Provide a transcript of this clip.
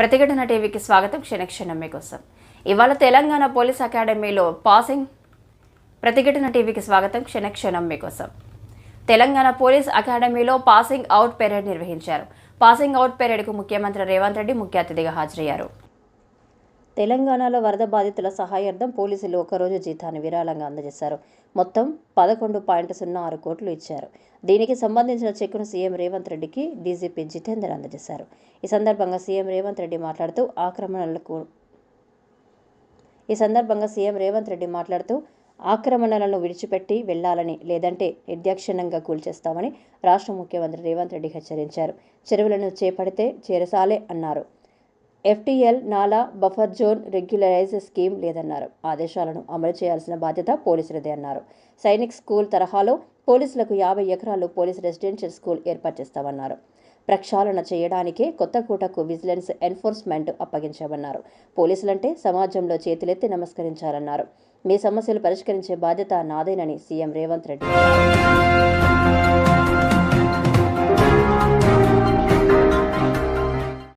ప్రతిఘటన టీవీకి స్వాగతం. క్షణక్షణం మీకోసం. ఇవాళ తెలంగాణ పోలీస్ అకాడమీలో పాసింగ్ ప్రతిఘటన టీవీకి స్వాగతం. క్షణక్షణం మీకోసం. తెలంగాణ పోలీస్ అకాడమీలో పాసింగ్ అవుట్ పెరేడ్ నిర్వహించారు. పాసింగ్ అవుట్ పెరేడ్కు ముఖ్యమంత్రి రేవంత్ రెడ్డి ముఖ్య అతిథిగా హాజరయ్యారు. తెలంగాణలో వరద బాధితుల సహాయార్థం పోలీసులు ఒకరోజు జీతాన్ని విరాళంగా అందజేశారు. మొత్తం పదకొండు పాయింట్ సున్నా ఆరు కోట్లు ఇచ్చారు. దీనికి సంబంధించిన చెక్కును సీఎం రేవంత్ రెడ్డికి డీజీపీ జితేందర్ అందజేశారు. ఈ సందర్భంగా సీఎం రేవంత్ రెడ్డి మాట్లాడుతూ ఆక్రమణలకు ఈ సందర్భంగా సీఎం రేవంత్ రెడ్డి మాట్లాడుతూ ఆక్రమణలను విడిచిపెట్టి వెళ్ళాలని లేదంటే నిర్దాక్షిణ్యంగా కూల్చేస్తామని రాష్ట్ర ముఖ్యమంత్రి రేవంత్ రెడ్డి హెచ్చరించారు. చెరువులను చేపడితే చేరసాలే అన్నారు. ఎఫ్టీఎల్ నాలా బఫర్ జోన్ రెగ్యులరైజ్ స్కీమ్ లేదన్నారు. ఆదేశాలను అమలు చేయాల్సిన బాధ్యత పోలీసులదే అన్నారు. సైనిక్ స్కూల్ తరహాలో పోలీసులకు యాభై ఎకరాలు పోలీస్ రెసిడెన్షియల్ స్కూల్ ఏర్పాటు చేస్తామన్నారు. ప్రక్షాళన చేయడానికే కొత్త కూటకు విజిలెన్స్ ఎన్ఫోర్స్మెంట్ అప్పగించామన్నారు. పోలీసులంటే సమాజంలో చేతులెత్తి నమస్కరించాలన్నారు. మీ సమస్యలు పరిష్కరించే బాధ్యత నాదేనని సీఎం రేవంత్ రెడ్డి